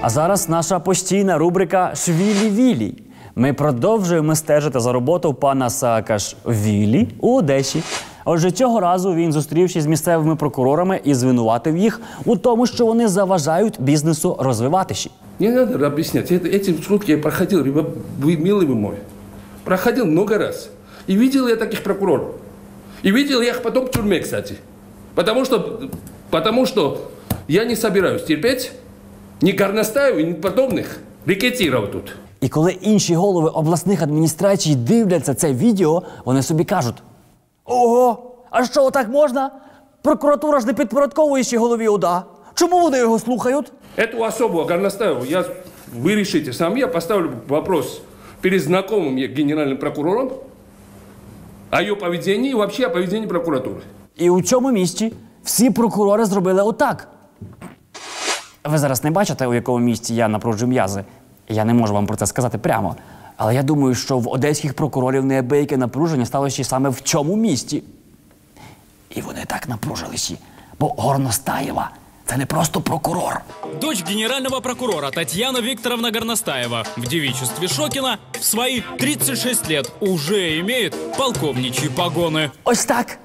А зараз наша постійна рубрика Швілі-Вілі. Ми продовжуємо стежити за роботою пана Саакашвілі у Одесі. Отже, цього разу він зустрівся з місцевими прокурорами і звинуватив їх у тому, що вони заважають бізнесу розвиватися. Не надо объяснять. Это, эти шутки я проходил, ребят, вы милый вы мой. Проходил много раз. И видел я таких прокуроров. И видел я их потом в тюрьме, кстати. Потому что, потому что я не собираюсь терпеть ни Горностаеву, ни подобных рекетиров тут. І коли інші голови обласних адміністрацій дивляться це відео, вони собі кажуть: Ого, а що отак можна? Прокуратура ж не підпорядковує ще голові ОДА. Чому вони його слухають? Эту особу Горностаеву я, вы решите сам. Я поставлю вопрос перед знакомым мне генеральным прокурором о ее поведении и вообще о поведении прокуратуры. І у цьому місці всі прокурори зробили отак. Ви зараз не бачите, у якому місці я напружу м'язи. Я не можу вам про це сказати прямо. Але я думаю, що в одеських прокурорів неабияке напруження сталося саме в цьому місті. І вони так напружилися, бо Горностаєва це не просто прокурор. Дочь генерального прокурора Татьяна Викторовна Горностаева в девичестве Шокина в свои 36 лет уже имеет полковничьи погоны. Ось так.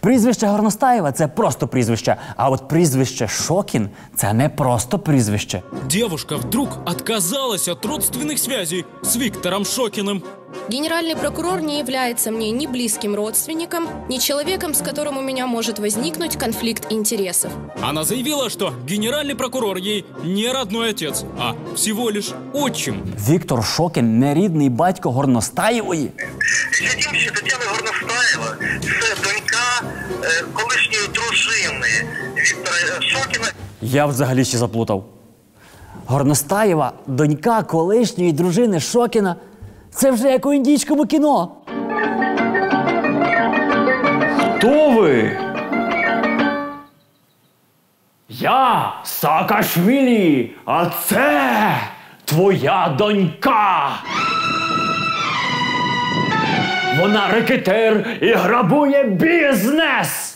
Прізвище Горностаєва це просто прізвище. А от прізвище Шокін це не просто прізвище. Девушка вдруг отказалась от родственных связей с Виктором Шокиным. Генеральный прокурор не является мне ни близким родственником, ни человеком, с которым у меня может возникнуть конфликт интересов. Она заявила, что генеральный прокурор ей не родной отец, а всего лишь отчим. Віктор Шокін не рідний батько Горностаєвої. Святімся Тетяна Горностаєва це донька е, колишньої дружини Віктора Шокіна. Я взагалі ще заплутав. Горностаєва, донька колишньої дружини Шокіна. Це вже як у індійському кіно. Хто ви? Я Саакашвілі, а це твоя донька. Вона рекетер і грабує бізнес.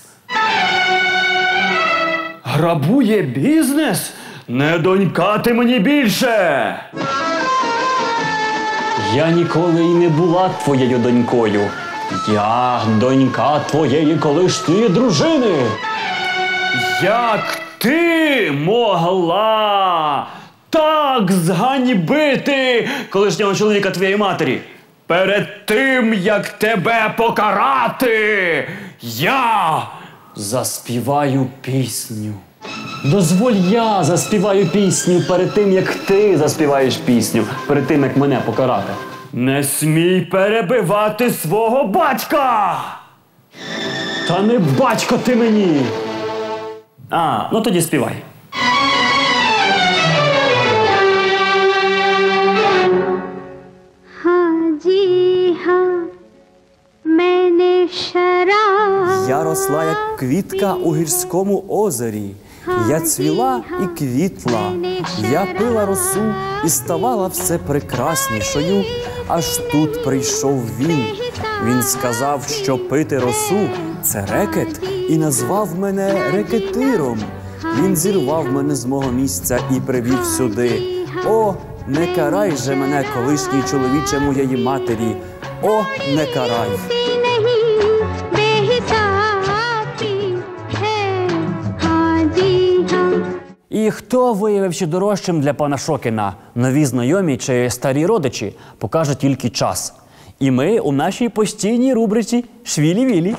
Грабує бізнес? Не донька ти мені більше. Я ніколи й не була твоєю донькою. Я донька твоєї колишньої дружини. Як ти могла так зганьбити колишнього чоловіка твоєї матері? Перед тим, як тебе покарати, я заспіваю пісню. Дозволь я заспіваю пісню перед тим, як ти заспіваєш пісню, перед тим, як мене покарати. Не смій перебивати свого батька! Та не батько ти мені. А, ну тоді співай. Росла, як квітка у гірському озері. Я цвіла і квітла, я пила росу і ставала все прекраснішою. Аж тут прийшов він. Він сказав, що пити росу це рекет, і назвав мене рекетиром. Він зірвав мене з мого місця і привів сюди. О, не карай же мене, колишній чоловіче моєї матері. О, не карай. І хто виявився дорожчим для пана Шокіна? Нові знайомі чи старі родичі? Покаже тільки час. І ми у нашій постійній рубриці Швілі-Вілі.